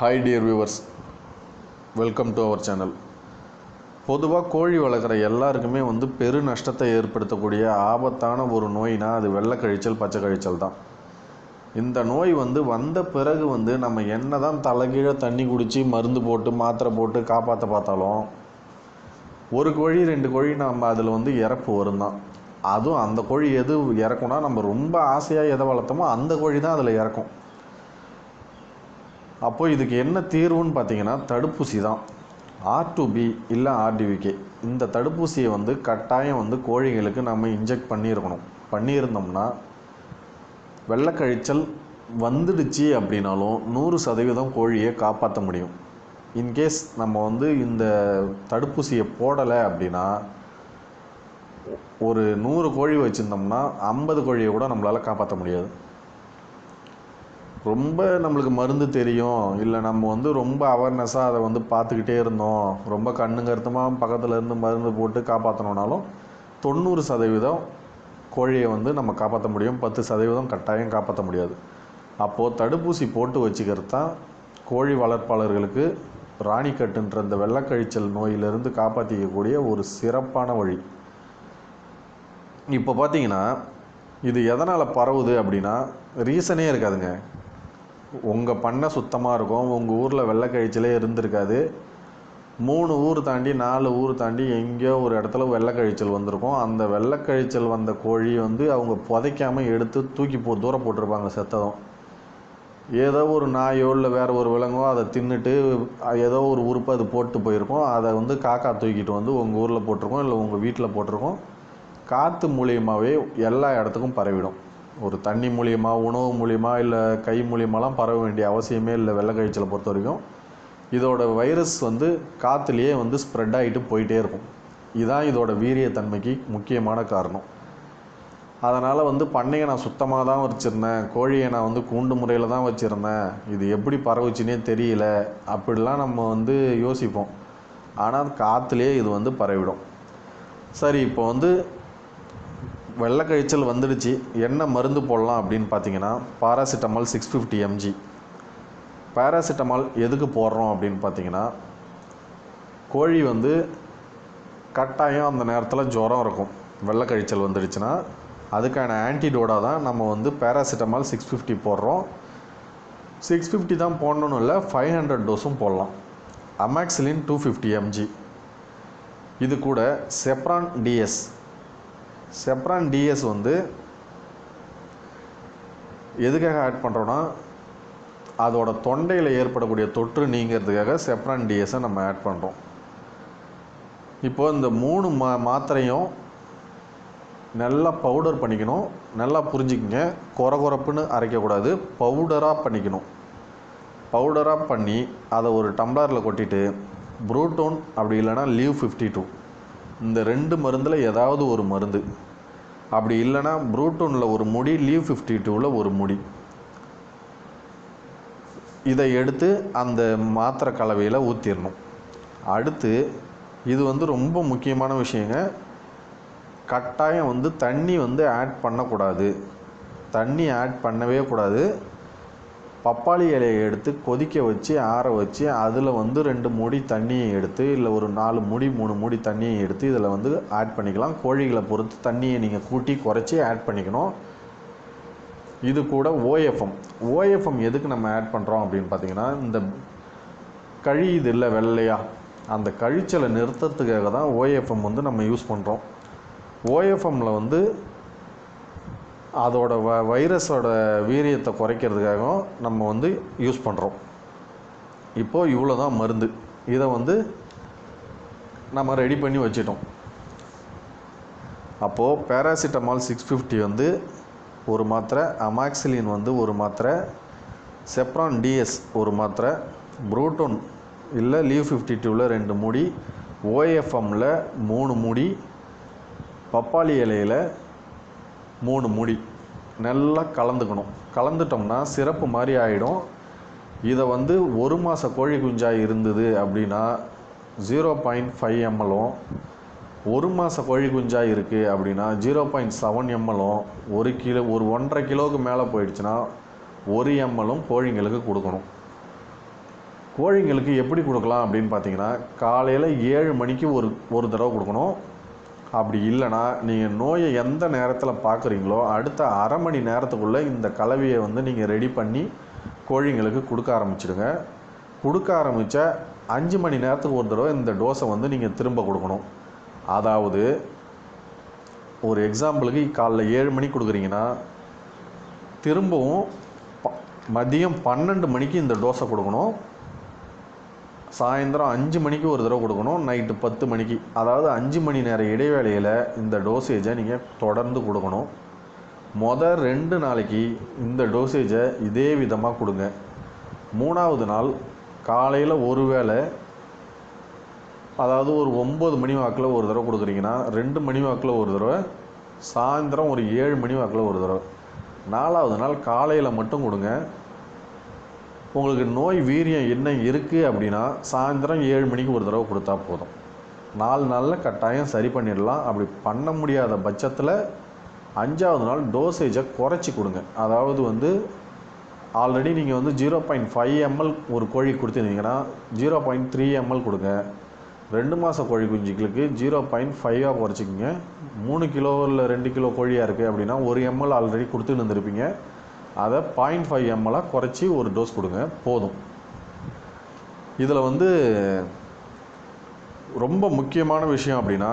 Hi dear viewers welcome to our channel பொதுவாக கோழி வளர்க்குற எல்லாருக்குமே வந்து பெரு நஷ்டத்தை ஏற்படுத்தக்கூடிய ஆபத்தான ஒரு நோய்னா அது வெள்ளை கழிச்சல் பச்சை கழிச்சல் தான். இந்த நோய் வந்து வந்த பிறகு வந்து நம்ம என்ன தான் தலைகீழே தண்ணி குடித்து மருந்து போட்டு மாத்திரை போட்டு காப்பாற்ற பார்த்தாலும் ஒரு கோழி ரெண்டு கோழி நம்ம அதில் வந்து இறப்பு வரும் தான் அதுவும் அந்த கோழி எது இறக்கும்னா நம்ம ரொம்ப ஆசையாக எதை வளர்த்தோமோ அந்த கோழி தான் அதில் இறக்கும். அப்போது இதுக்கு என்ன தீர்வுன்னு பார்த்தீங்கன்னா தடுப்பூசி தான் ஆர் டு பி இல்லை ஆர்டிவிகே இந்த தடுப்பூசியை வந்து கட்டாயம் வந்து கோழிகளுக்கு நம்ம இன்ஜெக்ட் பண்ணியிருக்கணும். பண்ணியிருந்தோம்னா வெள்ளைக்கழிச்சல் வந்துடுச்சு அப்படின்னாலும் நூறு சதவீதம் கோழியை காப்பாற்ற முடியும். இன்கேஸ் நம்ம வந்து இந்த தடுப்பூசியை போடலை அப்படின்னா ஒரு நூறு கோழி வச்சுருந்தோம்னா ஐம்பது கோழியை கூட நம்மளால் காப்பாற்ற முடியாது. ரொம்ப நம்மளுக்கு மருந்து தெரியும். இல்லை நம்ம வந்து ரொம்ப அவேர்னஸாக அதை வந்து பார்த்துக்கிட்டே இருந்தோம். ரொம்ப கண்ணு கருத்துமாக பக்கத்தில் இருந்து மருந்து போட்டு காப்பாற்றணுன்னாலும் தொண்ணூறு சதவீதம் கோழியை வந்து நம்ம காப்பாற்ற முடியும். பத்து சதவீதம் கட்டாயம் காப்பாற்ற முடியாது. அப்போது தடுப்பூசி போட்டு வச்சுக்கிறது தான் கோழி வளர்ப்பாளர்களுக்கு ராணிக்கட்டுன்ற இந்த வெள்ளக்கழிச்சல் நோயிலிருந்து காப்பாற்றிக்கக்கூடிய ஒரு சிறப்பான வழி. இப்போ பார்த்தீங்கன்னா இது எதனால் பரவுது அப்படின்னா ரீசனே இருக்காதுங்க. உங்கள் பண்ணை சுத்தமாக இருக்கும். உங்கள் ஊரில் வெள்ளைக்கழிச்சலே இருந்திருக்காது. மூணு ஊர் தாண்டி நாலு ஊர் தாண்டி எங்கேயோ ஒரு இடத்துல வெள்ளைக்கழிச்சல் வந்திருக்கும். அந்த வெள்ளைக்கழிச்சல் வந்த கோழி வந்து அவங்க புதைக்காமல் எடுத்து தூக்கி போ தூரம் போட்டிருப்பாங்க செத்ததும். ஏதோ ஒரு நாயோ இல்லை வேறு ஒரு விலங்கோ அதை தின்னுட்டு ஏதோ ஒரு உறுப்பு அது போட்டு போயிருக்கும். அதை வந்து காக்கா தூக்கிட்டு வந்து உங்கள் ஊரில் போட்டிருக்கோம் இல்லை உங்கள் வீட்டில் போட்டிருக்கோம். காற்று மூலியமாகவே எல்லா இடத்துக்கும் பரவிடும். ஒரு தண்ணி மூலியமாக உணவு மூலியமாக இல்லை கை மூலியமாலாம் பரவ வேண்டிய அவசியமே இல்லை வெள்ளை கழிச்சலை பொறுத்த வரைக்கும் இதோட வைரஸ் வந்து காற்றுலேயே வந்து ஸ்ப்ரெட் ஆகிட்டு போயிட்டே இருக்கும். இதுதான் இதோட வீரியத்தன்மைக்கு முக்கியமான காரணம். அதனால் வந்து பண்ணையை நான் சுத்தமாக தான் வச்சுருந்தேன். கோழியை நான் வந்து கூண்டு முறையில் தான் வச்சுருந்தேன். இது எப்படி பரவுச்சுனே தெரியல. அப்படிலாம் நம்ம வந்து யோசிப்போம். ஆனால் காற்றுலேயே இது வந்து பரவிடும். சரி இப்போ வந்து வெள்ளைக்கழிச்சல் வந்துடுச்சு என்ன மருந்து போடலாம் அப்படின்னு பார்த்தீங்கன்னா paracetamol six fifty mg paracetamol எதுக்கு போடுறோம் அப்படின்னு பார்த்தீங்கன்னா கோழி வந்து கட்டாயம் அந்த நேரத்தில் ஜுரம் இருக்கும். வெள்ளைக்கழிச்சல் வந்துடுச்சுன்னா அதுக்கான ஆன்டிடோடாக தான் நம்ம வந்து பேராசிட்டமால் சிக்ஸ் ஃபிஃப்டி போடுறோம். சிக்ஸ் ஃபிஃப்டி தான் போடணும்னு இல்லை ஃபைவ் ஹண்ட்ரட் டோஸும் போடலாம். அமேக்சிலின் டூ ஃபிஃப்டி எம்ஜி இது கூட செப்ரான் டிஎஸ் செப்ரான் டிஎஸ் வந்து எதுக்காக ஆட் பண்ணுறோன்னா அதோட தொண்டையில் ஏற்படக்கூடிய தொற்று நீங்கிறதுக்காக செப்ரான் டிஎஸை நம்ம ஆட் பண்ணுறோம் இப்போது இந்த மூணு மா மாத்திரையும் நல்லா பவுடர் பண்ணிக்கணும். நல்லா புரிஞ்சுக்கங்க. குறை குறப்புன்னு அரைக்கக்கூடாது பவுடராக பண்ணிக்கணும். பவுடராக பண்ணி அதை ஒரு டம்ளரில் கொட்டிட்டு ப்ரூட்டோன் அப்படி இல்லைனா லீவ் ஃபிஃப்டி டூ இந்த ரெண்டு மருந்தில் ஏதாவது ஒரு மருந்து. அப்படி இல்லைன்னா ப்ரூட்டோனில் ஒரு முடி லீவ் ஃபிஃப்டி டூவில் ஒரு முடி. இதை எடுத்து அந்த மாத்திரை கலவையில் ஊற்றிடணும் அடுத்து இது வந்து ரொம்ப முக்கியமான விஷயங்க. கட்டாயம் வந்து தண்ணி வந்து ஆட் பண்ணக்கூடாது. தண்ணி ஆட் பண்ணவே கூடாது. பப்பாளி இலையை எடுத்து கொதிக்க வச்சு ஆற வச்சு அதில் வந்து ரெண்டு மூடி தண்ணியை எடுத்து இல்லை ஒரு நாலு மூடி மூணு மூடி தண்ணியை எடுத்து இதில் வந்து ஆட் பண்ணிக்கலாம். கோழிகளை பொறுத்து தண்ணியை நீங்கள் கூட்டி குறைச்சி ஆட் பண்ணிக்கணும். இது கூட ஓஎஃப்எம் ஓஎஃப்எம் எதுக்கு நம்ம ஆட் பண்ணுறோம் அப்படின்னு பார்த்தீங்கன்னா இந்த கழியுது இல்லை வெள்ளையா அந்த கழிச்சலை நிறுத்தத்துக்காக தான் ஓஎஃப்எம் வந்து நம்ம யூஸ் பண்ணுறோம் ஓஎஃப்எம்மில் வந்து அதோட வ வைரஸோட வீரியத்தை குறைக்கிறதுக்காகவும் நம்ம வந்து யூஸ் பண்ணுறோம் இப்போது இவ்வளோ தான் மருந்து. இதை வந்து நம்ம ரெடி பண்ணி வச்சிட்டோம். அப்போது பேராசிட்டமால் சிக்ஸ் ஃபிஃப்டி வந்து ஒரு மாத்திரை அமாக்சிலின் வந்து ஒரு மாத்திரை செப்ரான் டிஎஸ் ஒரு மாத்திரை ப்ரூட்டோன் இல்லை லீவ் ஃபிஃப்டி டூவில் ரெண்டு மூடி ஓஎஃப்எம்மில் மூணு மூடி பப்பாளி இலையில் மூணு முடி. நல்லா கலந்துக்கணும். கலந்துட்டோம்னா சிறப்பு மாதிரி ஆகிடும் இதை வந்து ஒரு மாத கோழி குஞ்சாக இருந்தது அப்படின்னா ஜீரோ பாயிண்ட் ஃபைவ் எம்எல்லும் ஒரு மாத கோழி குஞ்சாக இருக்குது அப்படின்னா ஜீரோ பாயிண்ட் செவன் எம்எல்லும் ஒரு கிலோ ஒரு ஒன்றரை கிலோவுக்கு மேலே போயிடுச்சுன்னா ஒரு எம்எல்லும் கோழிங்களுக்கு கொடுக்கணும். கோழிங்களுக்கு எப்படி கொடுக்கலாம் அப்படின்னு பார்த்தீங்கன்னா காலையில் ஏழு மணிக்கு ஒரு ஒரு தடவை கொடுக்கணும். அப்படி இல்லைன்னா நீங்கள் நோயை எந்த நேரத்தில் பார்க்குறீங்களோ அடுத்த அரை மணி நேரத்துக்குள்ளே இந்த கலவையை வந்து நீங்கள் ரெடி பண்ணி கோழிங்களுக்கு கொடுக்க ஆரம்பிச்சிடுங்க. கொடுக்க ஆரம்பித்த அஞ்சு மணி நேரத்துக்கு ஒரு தடவை இந்த டோஸை வந்து நீங்கள் திரும்ப கொடுக்கணும். அதாவது ஒரு எக்ஸாம்பிளுக்கு காலைல ஏழு மணிக்கு கொடுக்குறீங்கன்னா திரும்பவும் ப- மதியம் பன்னெண்டு மணிக்கு இந்த டோஸை கொடுக்கணும். சாயந்தரம் அஞ்சு மணிக்கு ஒரு தடவை கொடுக்கணும் நைட்டு பத்து மணிக்கு. அதாவது அஞ்சு மணி நேர இடைவேளையில் இந்த டோசேஜை நீங்கள் தொடர்ந்து கொடுக்கணும். மொதல் ரெண்டு நாளைக்கு இந்த டோசேஜை இதே விதமாக கொடுங்க. மூணாவது நாள் காலையில் ஒரு வேளை அதாவது ஒரு ஒம்பது மணி வாக்கில் ஒரு தடவை கொடுக்குறீங்கன்னா ரெண்டு மணி வாக்கில் ஒரு தடவை சாயந்தரம் ஒரு ஏழு மணி வாக்கில் ஒரு தடவை. நாலாவது நாள் காலையில் மட்டும் கொடுங்க. உங்களுக்கு நோய் வீரியம் என்ன இருக்குது அப்படின்னா சாயந்தரம் ஏழு மணிக்கு ஒரு தடவை கொடுத்தா போதும். நாலு நாளில் கட்டாயம் சரி பண்ணிடலாம். அப்படி பண்ண முடியாத பட்சத்தில் அஞ்சாவது நாள் டோசேஜை குறைச்சி கொடுங்க. அதாவது வந்து ஆல்ரெடி நீங்கள் வந்து ஜீரோ பாயிண்ட் ஃபைவ் எம்எல் ஒரு கோழி கொடுத்துருந்தீங்கன்னா ஜீரோ பாயிண்ட் த்ரீ எம்எல் கொடுங்க. ரெண்டு மாத கோழி குஞ்சுகளுக்கு ஜீரோ பாயிண்ட் ஃபைவாக குறைச்சிக்கோங்க. மூணு கிலோ இல்லை ரெண்டு கிலோ கோழியாக இருக்குது அப்படின்னா ஒரு எம்எல் ஆல்ரெடி கொடுத்துட்டு இருந்திருப்பீங்க. அதை பாயிண்ட் ஃபைவ் எம்எல்லாக குறைச்சி ஒரு டோஸ் கொடுங்க போதும். இதில் வந்து ரொம்ப முக்கியமான விஷயம் அப்படின்னா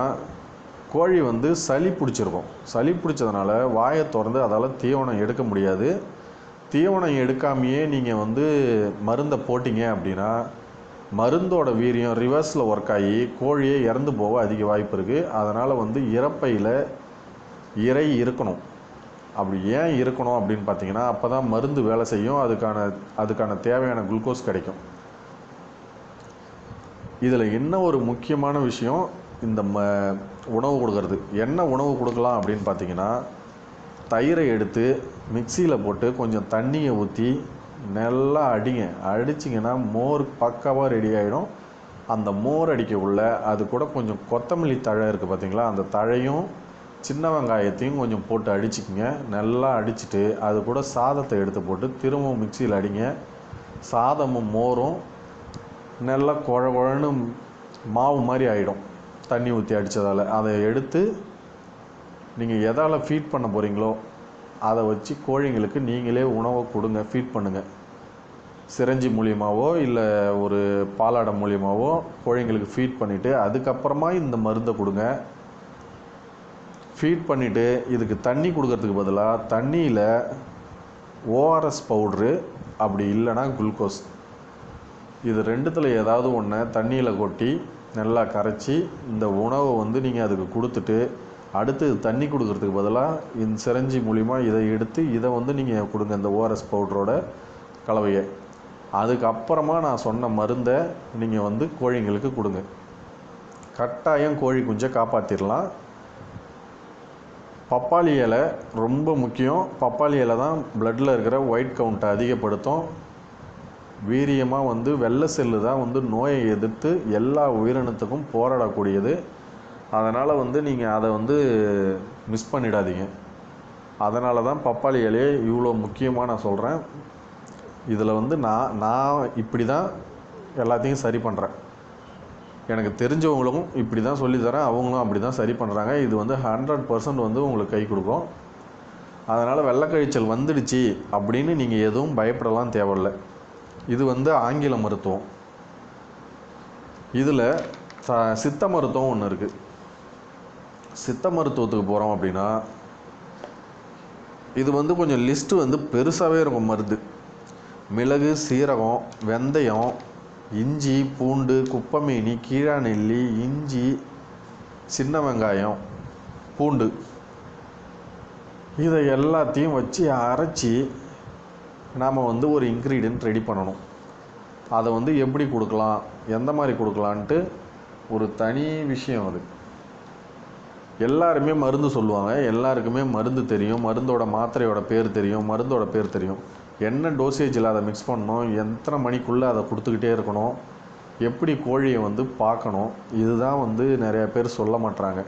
கோழி வந்து சளி பிடிச்சிருக்கும். சளி பிடிச்சதுனால வாயை திறந்து அதால் தீவனம் எடுக்க முடியாது. தீவனம் எடுக்காமையே நீங்கள் வந்து மருந்தை போட்டிங்க அப்படின்னா மருந்தோட வீரியம் ரிவர்ஸில் ஒர்க் ஆகி கோழியே இறந்து போக அதிக வாய்ப்பு இருக்குது அதனால் வந்து இறப்பையில் இறை இருக்கணும். அப்படி ஏன் இருக்கணும் அப்படின்னு பார்த்தீங்கன்னா அப்போ தான் மருந்து வேலை செய்யும். அதுக்கான அதுக்கான தேவையான குளுக்கோஸ் கிடைக்கும். இதில் என்ன ஒரு முக்கியமான விஷயம்? இந்த ம உணவு கொடுக்கறது. என்ன உணவு கொடுக்கலாம் அப்படின்னு பார்த்தீங்கன்னா தயிரை எடுத்து மிக்சியில் போட்டு கொஞ்சம் தண்ணியை ஊற்றி நல்லா அடிங்க. அடிச்சிங்கன்னா மோர் பக்காவாக ரெடி ஆகிடும் அந்த மோர் அடிக்க உள்ள அது கூட கொஞ்சம் கொத்தமல்லி தழை இருக்குது பார்த்தீங்களா? அந்த தழையும் சின்ன வெங்காயத்தையும் கொஞ்சம் போட்டு அடிச்சுக்கங்க. நல்லா அடிச்சிட்டு அது கூட சாதத்தை எடுத்து போட்டு திரும்பவும் மிக்சியில் அடிங்க. சாதமும் மோரும். நல்லா குழ குழன்னு மாவு மாதிரி ஆகிடும் தண்ணி ஊற்றி அடித்ததால் அதை எடுத்து நீங்கள் எதால் ஃபீட் பண்ண போகிறீங்களோ அதை வச்சு கோழிங்களுக்கு நீங்களே உணவை கொடுங்க ஃபீட் பண்ணுங்கள் சிரஞ்சி மூலியமாகவோ இல்லை ஒரு பாலாடை மூலியமாவோ கோழிங்களுக்கு ஃபீட் பண்ணிவிட்டு அதுக்கப்புறமா இந்த மருந்தை கொடுங்க. ஃபீட் பண்ணிவிட்டு இதுக்கு தண்ணி கொடுக்கறதுக்கு பதிலாக தண்ணியில் ஓஆர்எஸ் பவுட்ரு அப்படி இல்லைன்னா குளுக்கோஸ் இது ரெண்டுத்தில் ஏதாவது ஒன்று தண்ணியில் கொட்டி நல்லா கரைச்சி இந்த உணவை வந்து நீங்கள் அதுக்கு கொடுத்துட்டு அடுத்து தண்ணி கொடுக்கறதுக்கு பதிலாக இந்த சிரஞ்சி மூலிமா இதை எடுத்து இதை வந்து நீங்கள் கொடுங்க இந்த ஓஆர்எஸ் பவுடரோட கலவையை. அதுக்கப்புறமா நான் சொன்ன மருந்தை நீங்கள் வந்து கோழிங்களுக்கு கொடுங்க. கட்டாயம் கோழி குஞ்சை காப்பாற்றிடலாம் பப்பாளி இலை ரொம்ப முக்கியம். பப்பாளி இலை தான் பிளட்டில் இருக்கிற ஒயிட் கவுண்ட்டை அதிகப்படுத்தும். வீரியமாக வந்து வெள்ளை செல்லு தான் வந்து நோயை எதிர்த்து எல்லா உயிரினத்துக்கும் போராடக்கூடியது. அதனால் வந்து நீங்கள் அதை வந்து மிஸ் பண்ணிடாதீங்க. அதனால தான் பப்பாளி இலையை இவ்வளோ முக்கியமாக நான் சொல்கிறேன் இதில் வந்து நான் நான் இப்படி தான் எல்லாத்தையும் சரி பண்ணுறேன் எனக்கு தெரிஞ்சவங்களுக்கும் இப்படி தான் சொல்லித்தரேன் அவங்களும் அப்படி தான் சரி பண்ணுறாங்க இது வந்து ஹண்ட்ரட் பர்சன்ட் வந்து உங்களுக்கு கை கொடுக்கும். அதனால் வெள்ளக்கழிச்சல் வந்துடுச்சு அப்படின்னு நீங்கள் எதுவும் பயப்படலாம் தேவையில்லை. இது வந்து ஆங்கில மருத்துவம். இதில் த சித்த மருத்துவம் ஒன்று இருக்குது சித்த மருத்துவத்துக்கு போகிறோம் அப்படின்னா இது வந்து கொஞ்சம் லிஸ்ட்டு வந்து பெருசாகவே இருக்கும் மருந்து. மிளகு சீரகம் வெந்தயம் இஞ்சி பூண்டு குப்பமேனி கீழாநெல்லி இஞ்சி சின்ன வெங்காயம் பூண்டு. இதை எல்லாத்தையும் வச்சு அரைச்சி நாம் வந்து ஒரு இன்க்ரீடியன்ட் ரெடி பண்ணணும். அதை வந்து எப்படி கொடுக்கலாம் எந்த மாதிரி கொடுக்கலான்ட்டு ஒரு தனி விஷயம் அது. எல்லாருமே மருந்து சொல்லுவாங்க. எல்லாருக்குமே மருந்து தெரியும். மருந்தோட மாத்திரையோட பேர் தெரியும். மருந்தோட பேர் தெரியும். என்ன டோசேஜில் அதை மிக்ஸ் பண்ணணும்? எத்தனை மணிக்குள்ளே அதை கொடுத்துக்கிட்டே இருக்கணும்? எப்படி கோழியை வந்து பார்க்கணும்? இதுதான் வந்து நிறைய பேர் சொல்ல மாட்றாங்க.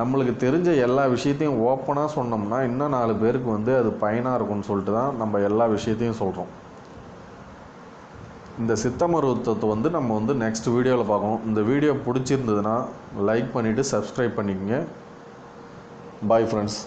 நம்மளுக்கு தெரிஞ்ச எல்லா விஷயத்தையும் ஓப்பனாக சொன்னோம்னா இன்னும் நாலு பேருக்கு வந்து அது பயனாக இருக்கும்னு சொல்லிட்டு தான் நம்ம எல்லா விஷயத்தையும் சொல்கிறோம் இந்த சித்த மருத்துவத்தை வந்து நம்ம வந்து நெக்ஸ்ட் வீடியோவில் பார்க்கணும். இந்த வீடியோ பிடிச்சிருந்ததுன்னா லைக் பண்ணிவிட்டு சப்ஸ்கிரைப் பண்ணிக்கோங்க. Bye friends